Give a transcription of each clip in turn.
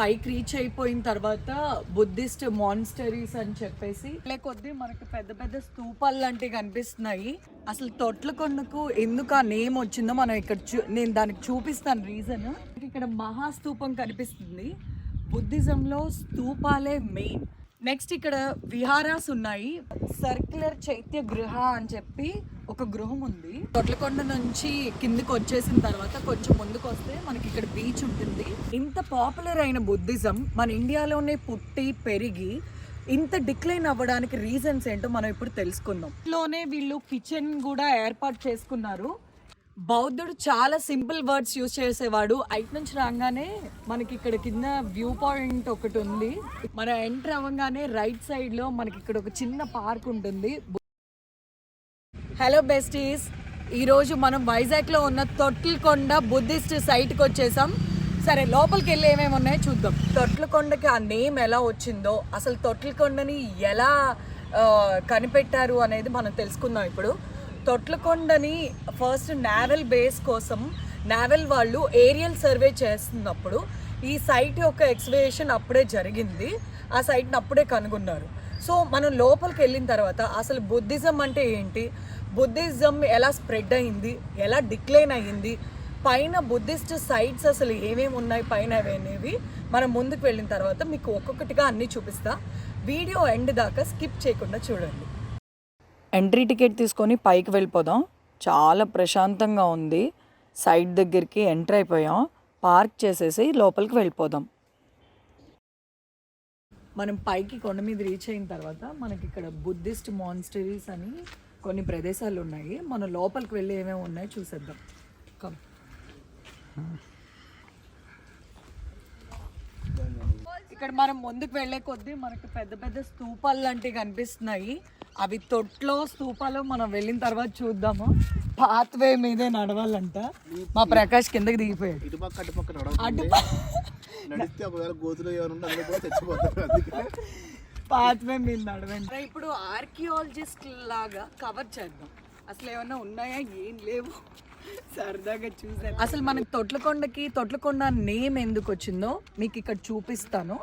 పైకి రీచ్ అయిపోయిన తర్వాత బుద్ధిస్ట్ మాన్స్టరీస్ అని చెప్పేసి కొద్దీ మనకి పెద్ద పెద్ద స్తూపాలు లాంటివి కనిపిస్తున్నాయి. అసలు తొట్ల కొండకు ఎందుకు ఆ నేమ్ వచ్చిందో మనం ఇక్కడ చూ- నేను దానికి చూపిస్తాను రీజన్ ఇక్కడ మహాస్తూపం కనిపిస్తుంది. బుద్ధిజంలో స్తూపాలే మెయిన్ నెక్స్ట్ ఇక్కడ విహారాస్ ఉన్నాయి. సర్క్యులర్ చైత్య గృహ అని చెప్పి ఒక గృహం ఉంది. తొట్లకొండ నుంచి కిందికి వచ్చేసిన తర్వాత కొంచెం ముందుకు వస్తే మనకి ఇక్కడ బీచ్ ఉంటుంది. ఇంత పాపులర్ అయిన బుద్ధిజం మన ఇండియాలోనే పుట్టి పెరిగి ఇంత డిక్లైన్ అవ్వడానికి రీజన్స్ ఏంటో మనం ఇప్పుడు తెలుసుకుందాం. లోనే వీళ్ళు కిచెన్ కూడా ఏర్పాటు చేసుకున్నారు. బౌద్ధుడు చాలా సింపుల్ వర్డ్స్ యూజ్ చేసేవాడు. ఐట్ నుంచి రాగానే మనకి ఇక్కడ కింద వ్యూ పాయింట్ ఒకటి ఉంది. మన ఎంటర్ అవ్వగానే రైట్ సైడ్లో మనకి ఇక్కడ ఒక చిన్న పార్క్ ఉంటుంది. Hello besties. ఈరోజు మనం వైజాగ్లో ఉన్న తొట్లకొండ బుద్ధిస్ట్ సైట్కి వచ్చేసాం. సరే లోపలికి వెళ్ళి ఏమేమి ఉన్నాయో చూద్దాం. తొట్లకొండకి ఆ నేమ్ ఎలా వచ్చిందో అసలు తొట్లకొండని ఎలా కనిపెట్టారు అనేది మనం తెలుసుకుందాం ఇప్పుడు. తొట్లకొండని ఫస్ట్ నావెల్ బేస్ కోసం నావెల్ వాళ్ళు ఏరియల్ సర్వే చేస్తున్నప్పుడు ఈ సైట్ యొక్క ఎక్స్వేషన్ అప్పుడే జరిగింది. ఆ సైట్ని అప్పుడే కనుగొన్నారు. సో మనం లోపలికి వెళ్ళిన తర్వాత అసలు బుద్ధిజం అంటే ఏంటి? బుద్ధిజం ఎలా స్ప్రెడ్ అయింది ఎలా డిక్లైన్ అయ్యింది పైన బుద్ధిస్ట్ సైట్స్ అసలు ఏమేమి ఉన్నాయి పైన అనేవి మనం ముందుకు వెళ్ళిన తర్వాత మీకు ఒక్కొక్కటిగా అన్నీ చూపిస్తా. వీడియో ఎండ్ దాకా స్కిప్ చేయకుండా చూడండి. ఎంట్రీ టికెట్ తీసుకొని పైకి వెళ్ళిపోదాం. చాలా ప్రశాంతంగా ఉంది. సైట్ దగ్గరికి ఎంటర్ అయిపోయాం. పార్క్ చేసేసి లోపలికి వెళ్ళిపోదాం. మనం పైకి కొండ మీద రీచ్ అయిన తర్వాత మనకి ఇక్కడ బుద్ధిస్ట్ మాన్స్టరీస్ అని కొన్ని ప్రదేశాలు ఉన్నాయి మనం లోపలికి వెళ్ళి ఏమేమి ఉన్నాయో చూసేద్దాం. కమ్ ఇక్కడ మనం ముందుకు వెళ్ళే కొద్దీ మనకి పెద్ద పెద్ద స్తూపాలు లాంటివి కనిపిస్తున్నాయి. అవి తొట్లో స్తూపాలు మనం వెళ్ళిన తర్వాత చూద్దాము. పాత్వే మీదే నడవాలంట. మా ప్రకాష్ కిందకి దిగిపోయాడు. ఇటుపక్క అటుపక్క నడిస్తే ఒకవేళ గోతులు ఎవరు ఉంటే అందులో కూడా చచ్చిపోతారు నడవండి. ఇప్పుడు ఆర్కియాలజిస్ట్ లాగా కవర్ చేద్దాం. అసలు ఏమన్నా ఉన్నాయా? ఏం లేవు. సరదాగా చూసాను అసలు మనకి తొట్లకొండకి తొట్లకొండ నేమ్ ఎందుకు వచ్చిందో మీకు ఇక్కడ చూపిస్తాను.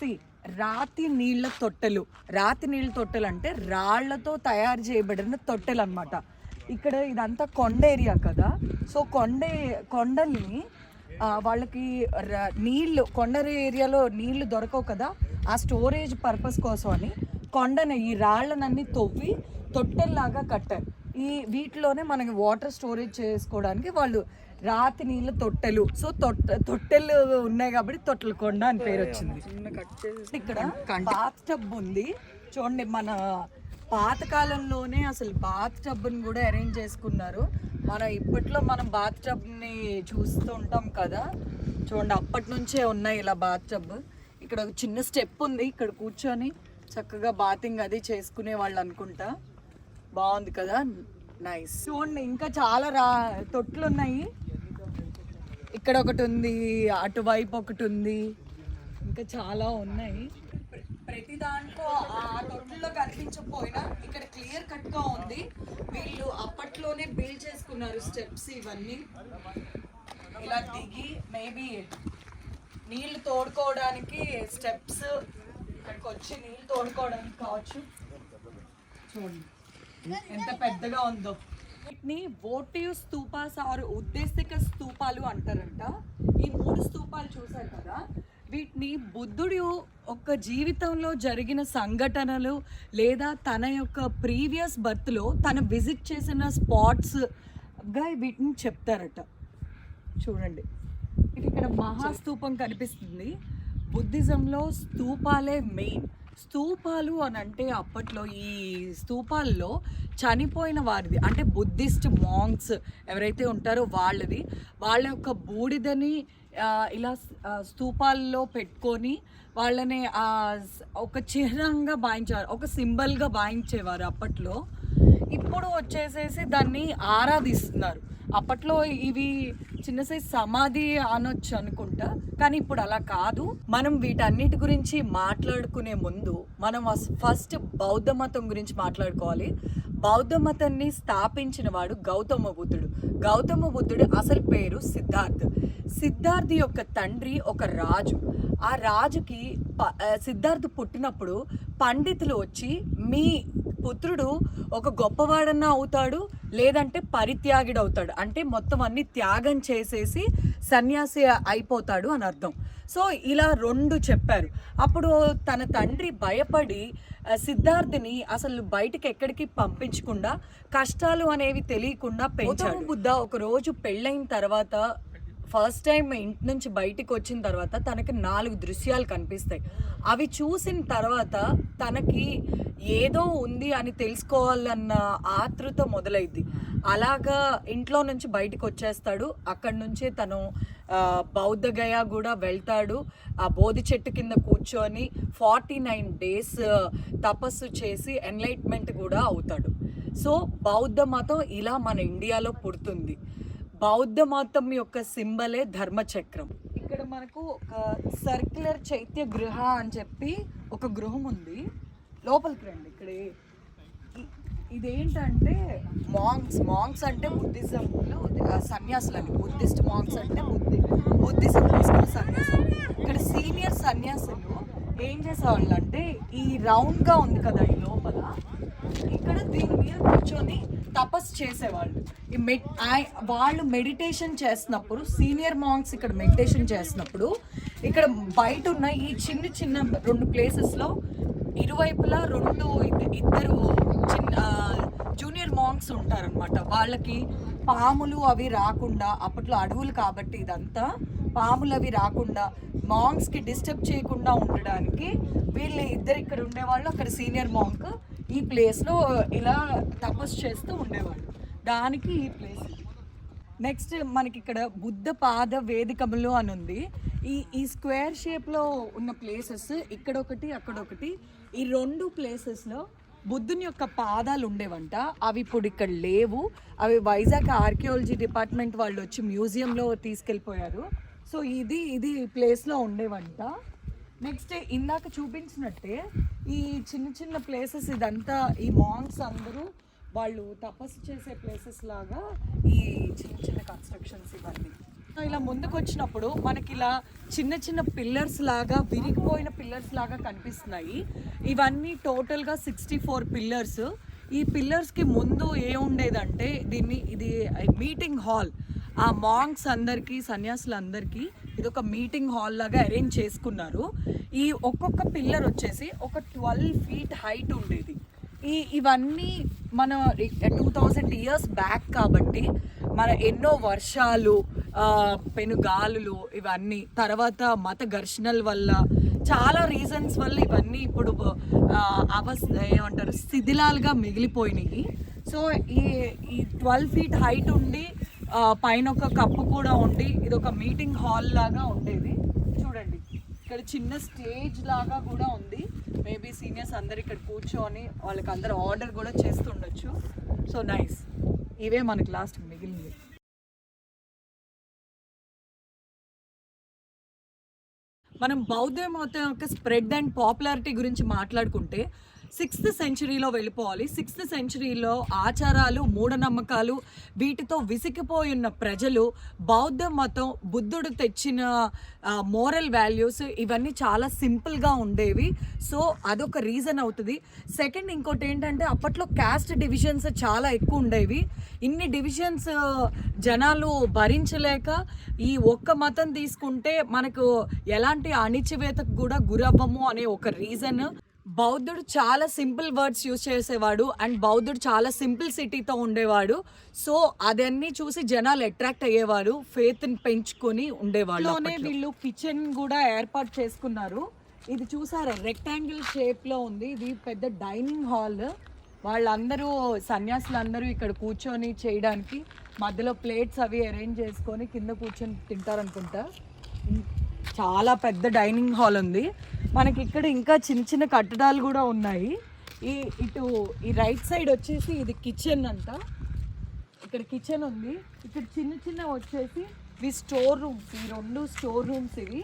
సి రాతి నీళ్ళ తొట్టెలు. రాతి నీళ్ళ తొట్టెలు అంటే రాళ్ళతో తయారు చేయబడిన తొట్టెలు అన్నమాట. ఇక్కడ ఇదంతా కొండ ఏరియా కదా. సో కొండ కొండల్ని వాళ్ళకి నీళ్ళు కొండ ఏరియాలో నీళ్ళు దొరకవు కదా ఆ స్టోరేజ్ పర్పస్ కోసం అని కొండని ఈ రాళ్ళనన్నీ తవ్వి తొట్టెల్లాగా కట్టారు. ఈ వీటిలోనే మనకి వాటర్ స్టోరేజ్ చేసుకోవడానికి వాళ్ళు రాతి నీళ్ళ తొట్టెలు సో తొట్ట తొట్టెలు ఉన్నాయి కాబట్టి తొట్టెల కొండ అని పేరు వచ్చింది ఇక్కడ బాత్ టబ్ ఉంది. చూడండి మన పాతకాలంలోనే అసలు బాత్ టబ్ని కూడా అరేంజ్ చేసుకున్నారు. మన ఇప్పట్లో మనం బాత్ టబ్ని చూస్తూ ఉంటాం కదా. చూడండి అప్పటి నుంచే ఉన్నాయి ఇలా బాత్ టబ్. ఇక్కడ ఒక చిన్న స్టెప్ ఉంది ఇక్కడ కూర్చొని చక్కగా బాతింగ్ అది చేసుకునే వాళ్ళు అనుకుంటా. బాగుంది కదా? నైస్. చూడండి ఇంకా చాలా రా తొట్లు ఉన్నాయి. ఇక్కడ ఒకటి ఉంది అటువైపు ఒకటి ఉంది. ఇంకా చాలా ఉన్నాయి. ప్రతి దాంట్లో ఆ తొట్టులో కనిపించకపోయినా ఇక్కడ క్లియర్ కట్గా ఉంది. వీళ్ళు అప్పట్లోనే బిల్డ్ చేసుకున్నారు స్టెప్స్ ఇవన్నీ. ఇలా దిగి మేబీ నీళ్ళు తోడుకోవడానికి స్టెప్స్ ఇక్కడికి వచ్చి నీళ్ళు తోడుకోవడానికి కావచ్చు. చూడండి. ఎంత పెద్దగా ఉందో. వీటిని ఓటివ్ స్తూపాస్ ఆర్ ఉద్దేశిక స్తూపాలు అంటారంట. ఈ మూడు స్తూపాలు చూసారు కదా? వీటిని బుద్ధుడు ఒక జీవితంలో జరిగిన సంఘటనలు లేదా తన యొక్క ప్రీవియస్ బర్త్లో తన విజిట్ చేసిన స్పాట్స్గా వీటిని చెప్తారట. చూడండి. ఇది ఇక్కడ మహాస్తూపం కనిపిస్తుంది. బుద్ధిజంలో స్తూపాలే మెయిన్. స్తూపాలు అని అంటే అప్పట్లో ఈ స్తూపాల్లో చనిపోయిన వారిది. అంటే బుద్ధిస్ట్ మాంగ్స్ ఎవరైతే ఉంటారో వాళ్ళది. వాళ్ళ యొక్క బూడిదని ఇలా స్తూపాల్లో పెట్టుకొని వాళ్ళని ఒక చిహ్నంగా భావించేవారు ఒక సింబల్గా భావించేవారు అప్పట్లో. ఇప్పుడు వచ్చేసేసి దాన్ని ఆరాధిస్తున్నారు. అప్పట్లో ఇవి చిన్న సైజ్ సమాధి అనొచ్చు అనుకుంటా కానీ ఇప్పుడు అలా కాదు. మనం వీటన్నిటి గురించి మాట్లాడుకునే ముందు మనం ఫస్ట్ బౌద్ధ మతం గురించి మాట్లాడుకోవాలి. బౌద్ధ మతాన్ని స్థాపించిన వాడు గౌతమ బుద్ధుడు. గౌతమ బుద్ధుడు అసలు పేరు సిద్ధార్థ్. సిద్ధార్థ్ యొక్క తండ్రి ఒక రాజు. ఆ రాజుకి ప- సిద్ధార్థ్ పుట్టినప్పుడు పండితులు వచ్చి మీ పుత్రుడు ఒక గొప్పవాడన్నా అవుతాడు లేదంటే పరిత్యాగిడు అవుతాడు అంటే మొత్తం అన్ని త్యాగం చేసేసి సన్యాసి అయిపోతాడు అని అర్థం. సో ఇలా రెండు చెప్పారు. అప్పుడు తన తండ్రి భయపడి సిద్ధార్థిని అసలు బయటికి ఎక్కడికి పంపించకుండా కష్టాలు అనేవి తెలియకుండా పెంచాడు. బుద్ధ ఒక రోజు పెళ్ళైన తర్వాత ఫస్ట్ టైం ఇంటి నుంచి బయటికి వచ్చిన తర్వాత తనకి నాలుగు దృశ్యాలు కనిపిస్తాయి. అవి చూసిన తర్వాత తనకి ఏదో ఉంది అని తెలుసుకోవాలన్న ఆతృత మొదలైద్ది. అలాగా ఇంట్లో నుంచి బయటకు వచ్చేస్తాడు. అక్కడి నుంచి తను బౌద్ధగయ బౌద్ధ కూడా వెళ్తాడు. ఆ బోధి చెట్టు కింద కూర్చొని ఫార్టీ నైన్ డేస్ తపస్సు చేసి ఎన్లైట్మెంట్ కూడా అవుతాడు. సో బౌద్ధ మతం ఇలా మన ఇండియాలో పుడుతుంది. బౌద్ధ మతం యొక్క సింబలే ధర్మచక్రం. ఇక్కడ మనకు ఒక సర్క్యులర్ చైత్య గృహ అని చెప్పి ఒక గృహం ఉంది. లోపలికి రండి ఇక్కడ ఇదేంటంటే మాంగ్స్ మాంగ్స్ అంటే బుద్ధిజంలో సన్యాసులు అని బుద్ధిస్ట్ మాంగ్స్ అంటే బుద్ధి బుద్ధిజం తీసుకున్న సన్యాసులు. ఇక్కడ సీనియర్ సన్యాసులు ఏం చేసేవాళ్ళు అంటే ఈ రౌండ్గా ఉంది కదా ఈ లోపల ఇక్కడ దీని మీద కూర్చొని తపస్సు చేసేవాళ్ళు. ఈ మెడ్ వాళ్ళు మెడిటేషన్ చేస్తున్నప్పుడు సీనియర్ మాంగ్స్ ఇక్కడ మెడిటేషన్ చేస్తున్నప్పుడు ఇక్కడ బయట ఉన్న ఈ చిన్న చిన్న రెండు ప్లేసెస్లో ఇరువైపులా రెండు ఇద్దరు చిన్న జూనియర్ మాంగ్స్ ఉంటారనమాట వాళ్ళకి పాములు అవి రాకుండా అప్పట్లో అడవులు కాబట్టి ఇదంతా పాములు అవి రాకుండా మాంగ్స్కి డిస్టర్బ్ చేయకుండా ఉండడానికి వీళ్ళు ఇద్దరు ఇక్కడ ఉండేవాళ్ళు. అక్కడ సీనియర్ మాంక్ ఈ ప్లేస్లో ఇలా తపస్సు చేస్తూ ఉండేవాళ్ళు. దానికి ఈ ప్లేస్ నెక్స్ట్ మనకి ఇక్కడ బుద్ధ పాద వేదికములు అని ఉంది ఈ ఈ స్క్వేర్ షేప్లో ఉన్న ప్లేసెస్ ఇక్కడ ఒకటి అక్కడ ఒకటి ఈ రెండు ప్లేసెస్లో బుద్ధుని యొక్క పాదాలు ఉండేవంట. అవి ఇప్పుడు ఇక్కడ లేవు. అవి వైజాగ్ ఆర్కియాలజీ డిపార్ట్మెంట్ వాళ్ళు వచ్చి మ్యూజియంలో తీసుకెళ్ళిపోయారు. సో ఇది ఇది ప్లేస్లో ఉండేవంట. నెక్స్ట్ ఇందాక చూపించినట్టే ఈ చిన్న చిన్న ప్లేసెస్ ఇదంతా ఈ మాంగ్స్ అందరూ వాళ్ళు తపస్సు చేసే ప్లేసెస్ లాగా ఈ చిన్న చిన్న కన్స్ట్రక్షన్స్ ఇవన్నీ. ఇలా ముందుకు వచ్చినప్పుడు మనకి ఇలా చిన్న చిన్న పిల్లర్స్ లాగా విరిగిపోయిన పిల్లర్స్ లాగా కనిపిస్తున్నాయి. ఇవన్నీ టోటల్గా సిక్స్టీ ఫోర్ పిల్లర్స్ ఈ పిల్లర్స్కి ముందు ఏ ఉండేదంటే దీన్ని ఇది మీటింగ్ హాల్ ఆ మాంగ్స్ అందరికీ సన్యాసులందరికీ ఇది ఒక మీటింగ్ హాల్ లాగా అరేంజ్ చేసుకున్నారు. ఈ ఒక్కొక్క పిల్లర్ వచ్చేసి ఒక ట్వెల్వ్ ఫీట్ హైట్ ఉండేది. ఈ ఇవన్నీ మన టూ థౌజండ్ ఇయర్స్ బ్యాక్ కాబట్టి మన ఎన్నో వర్షాలు పెనుగాలులు ఇవన్నీ తర్వాత మత ఘర్షణల వల్ల చాలా రీజన్స్ వల్ల ఇవన్నీ ఇప్పుడు అవస్ ఏమంటారు శిథిలాలుగా మిగిలిపోయినాయి. సో ఈ ఈ ట్వెల్వ్ ఫీట్ హైట్ ఉండి పైన ఒక కప్పు కూడా ఉండి ఇది ఒక మీటింగ్ హాల్ లాగా ఉండేది. చూడండి ఇక్కడ చిన్న స్టేజ్ లాగా కూడా ఉంది. మేబీ సీనియర్స్ అందరు ఇక్కడ కూర్చొని వాళ్ళకి అందరు ఆర్డర్ కూడా చేస్తుండొచ్చు. సో నైస్ ఇవే మనకి లాస్ట్ మిగిలింది మనం బౌద్ధ మతం యొక్క స్ప్రెడ్ అండ్ పాపులారిటీ గురించి మాట్లాడుకుంటే సిక్స్త్ సెంచరీలో వెళ్ళిపోవాలి. సిక్స్త్ సెంచరీలో ఆచారాలు మూఢనమ్మకాలు వీటితో విసిగిపోయి ఉన్న ప్రజలు బౌద్ధ మతం బుద్ధుడు తెచ్చిన మోరల్ వాల్యూస్ ఇవన్నీ చాలా సింపుల్గా ఉండేవి. సో అదొక రీజన్ అవుతుంది. సెకండ్ ఇంకోటి ఏంటంటే అప్పట్లో క్యాస్ట్ డివిజన్స్ చాలా ఎక్కువ ఉండేవి. ఇన్ని డివిజన్స్ జనాలు భరించలేక ఈ ఒక్క మతం తీసుకుంటే మనకు ఎలాంటి అణిచివేతకు కూడా గురవ్వము అనే ఒక రీజన్. బౌద్ధుడు చాలా సింపుల్ వర్డ్స్ యూజ్ చేసేవాడు అండ్ బౌద్ధుడు చాలా సింపుల్ సిటీతో ఉండేవాడు. సో అదన్నీ చూసి జనాలు అట్రాక్ట్ అయ్యేవారు ఫేత్ని పెంచుకొని ఉండేవాళ్ళు వీళ్ళు కిచెన్ కూడా ఏర్పాటు చేసుకున్నారు. ఇది చూసారా? రెక్టాంగిల్ షేప్లో ఉంది. ఇది పెద్ద డైనింగ్ హాల్ వాళ్ళందరూ సన్యాసులు అందరూ ఇక్కడ కూర్చొని చేయడానికి మధ్యలో ప్లేట్స్ అవి అరేంజ్ చేసుకొని కింద కూర్చొని తింటారనుకుంటా. చాలా పెద్ద డైనింగ్ హాల్ ఉంది. మనకి ఇక్కడ ఇంకా చిన్న చిన్న కట్టడాలు కూడా ఉన్నాయి. ఈ ఇటు ఈ రైట్ సైడ్ వచ్చేసి ఇది కిచెన్ అంట. ఇక్కడ కిచెన్ ఉంది. ఇక్కడ చిన్న చిన్న వచ్చేసి ఇవి స్టోర్ రూమ్స్ ఈ రెండు స్టోర్ రూమ్స్ ఇవి.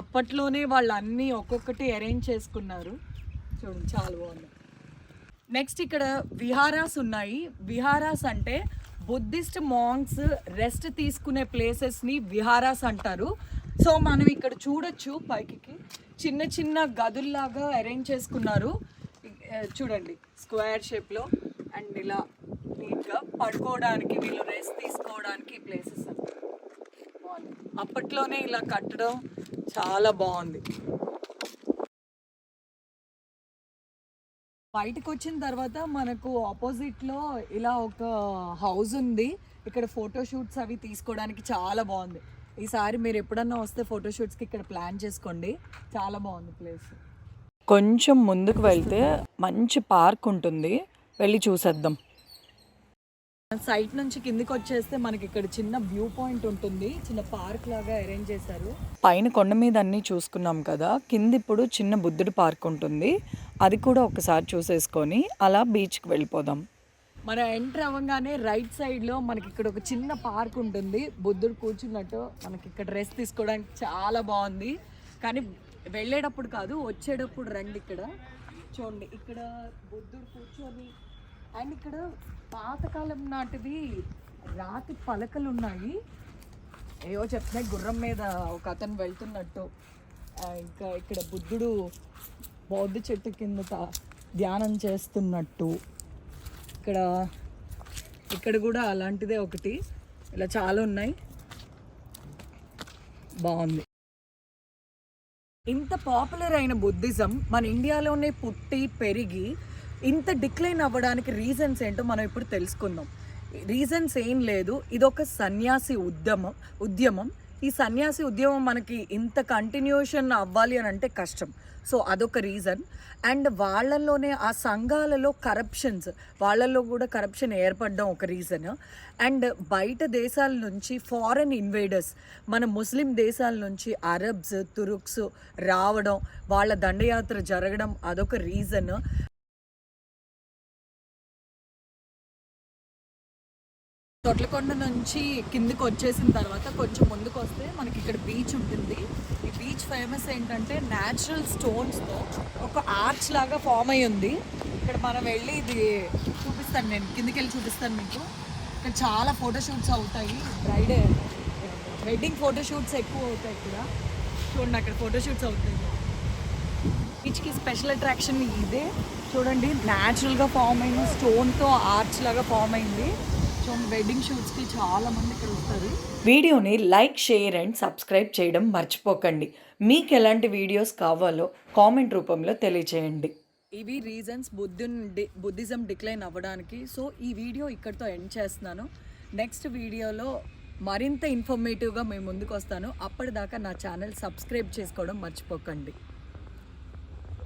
అప్పట్లోనే వాళ్ళు అన్నీ ఒక్కొక్కటి అరేంజ్ చేసుకున్నారు. చూడండి చాలా బాగుంది. నెక్స్ట్ ఇక్కడ విహారాస్ ఉన్నాయి. విహారాస్ అంటే బుద్ధిస్ట్ మాంగ్స్ రెస్ట్ తీసుకునే ప్లేసెస్ని విహారాస్ అంటారు. సో మనం ఇక్కడ చూడొచ్చు పైకి చిన్న చిన్న గదుల్లాగా అరేంజ్ చేసుకున్నారు. చూడండి స్క్వేర్ షేప్లో అండ్ ఇలా నీట్గా పడుకోవడానికి వీళ్ళు రెస్ట్ తీసుకోవడానికి ప్లేసెస్ అప్పట్లోనే ఇలా కట్టడం చాలా బాగుంది. బయటకు వచ్చిన తర్వాత మనకు ఆపోజిట్లో ఇలా ఒక హౌస్ ఉంది. ఇక్కడ ఫోటో షూట్స్ అవి తీసుకోవడానికి చాలా బాగుంది. ఈసారి మీరు ఎప్పుడన్నా వస్తే ఫోటో షూట్స్కి ఇక్కడ ప్లాన్ చేసుకోండి. చాలా బాగుంది ప్లేస్ కొంచెం ముందుకు వెళ్తే మంచి పార్క్ ఉంటుంది. వెళ్ళి చూసేద్దాం. సైట్ నుంచి కిందికి వచ్చేస్తే మనకి ఇక్కడ చిన్న వ్యూ పాయింట్ ఉంటుంది. చిన్న పార్క్ లాగా అరేంజ్ చేశారు. పైన కొండ మీద అన్ని చూసుకున్నాం కదా కింద ఇప్పుడు చిన్న బుద్ధుడి పార్క్ ఉంటుంది. అది కూడా ఒకసారి చూసేసుకొని అలా బీచ్కి వెళ్ళిపోదాం. మన ఎంటర్ అవ్వగానే రైట్ సైడ్లో మనకి ఇక్కడ ఒక చిన్న పార్క్ ఉంటుంది. బుద్ధుడు కూర్చున్నట్టు మనకి ఇక్కడ రెస్ట్ తీసుకోవడానికి చాలా బాగుంది. కానీ వెళ్ళేటప్పుడు కాదు వచ్చేటప్పుడు రండి ఇక్కడ. చూడండి ఇక్కడ బుద్ధుడు కూర్చొని అండ్ ఇక్కడ పాతకాలం నాటివి రాతి పలకలు ఉన్నాయి. ఏవో చెప్తున్నాయి గుర్రం మీద ఒక అతను వెళ్తున్నట్టు. ఇంకా ఇక్కడ బుద్ధుడు బౌద్ధ చెట్టు కింద ధ్యానం చేస్తున్నట్టు. ఇక్కడ ఇక్కడ కూడా అలాంటిదే ఒకటి. ఇలా చాలా ఉన్నాయి. బాగుంది. ఇంత పాపులర్ అయిన బుద్ధిజం మన ఇండియాలోనే పుట్టి పెరిగి ఇంత డిక్లైన్ అవ్వడానికి రీజన్స్ ఏంటో మనం ఇప్పుడు తెలుసుకుందాం. రీజన్స్ ఏం లేదు. ఇదొక సన్యాసి ఉద్యమం ఉద్యమం. ఈ సన్యాసి ఉద్యమం మనకి ఇంత కంటిన్యూషన్ అవ్వాలి అని అంటే కష్టం. సో అదొక రీజన్ అండ్ వాళ్ళల్లోనే ఆ సంఘాలలో కరప్షన్స్ వాళ్ళల్లో కూడా కరప్షన్ ఏర్పడడం ఒక రీజన్ అండ్ బయట దేశాల నుంచి ఫారెన్ ఇన్వేడర్స్ మన ముస్లిం దేశాల నుంచి అరబ్స్ తురుక్స్ రావడం వాళ్ళ దండయాత్ర జరగడం అదొక రీజన్ తొట్లకొండ నుంచి కిందికి వచ్చేసిన తర్వాత కొంచెం ముందుకు వస్తే మనకి ఇక్కడ బీచ్ ఉంటుంది. ఈ బీచ్ ఫేమస్ ఏంటంటే న్యాచురల్ స్టోన్స్తో ఒక ఆర్చ్ లాగా ఫామ్ అయి ఉంది. ఇక్కడ మనం వెళ్ళి ఇది చూపిస్తాను నేను. కిందికి వెళ్ళి చూపిస్తాను మీకు. ఇక్కడ చాలా ఫోటోషూట్స్ అవుతాయి. బ్రైడే వెడ్డింగ్ ఫోటోషూట్స్ ఎక్కువ అవుతాయి ఇక్కడ. చూడండి అక్కడ ఫోటోషూట్స్ అవుతాయి. బీచ్కి స్పెషల్ అట్రాక్షన్ ఇదే. చూడండి న్యాచురల్గా ఫామ్ అయిన స్టోన్తో ఆర్చ్ లాగా ఫామ్ అయింది. వెడ్డింగ్ షూట్స్కి చాలా మంది ఇక్కడ వస్తారు వీడియోని లైక్ షేర్ అండ్ సబ్స్క్రైబ్ చేయడం మర్చిపోకండి. మీకు ఎలాంటి వీడియోస్ కావాలో కామెంట్ రూపంలో తెలియచేయండి. ఇవి రీజన్స్ బుద్ధుని బుద్ధిజం డిక్లైన్ అవ్వడానికి. సో ఈ వీడియో ఇక్కడితో ఎండ్ చేస్తున్నాను. నెక్స్ట్ వీడియోలో మరింత ఇన్ఫర్మేటివ్గా మేము ముందుకు వస్తాను అప్పటిదాకా నా ఛానల్ సబ్స్క్రైబ్ చేసుకోవడం మర్చిపోకండి.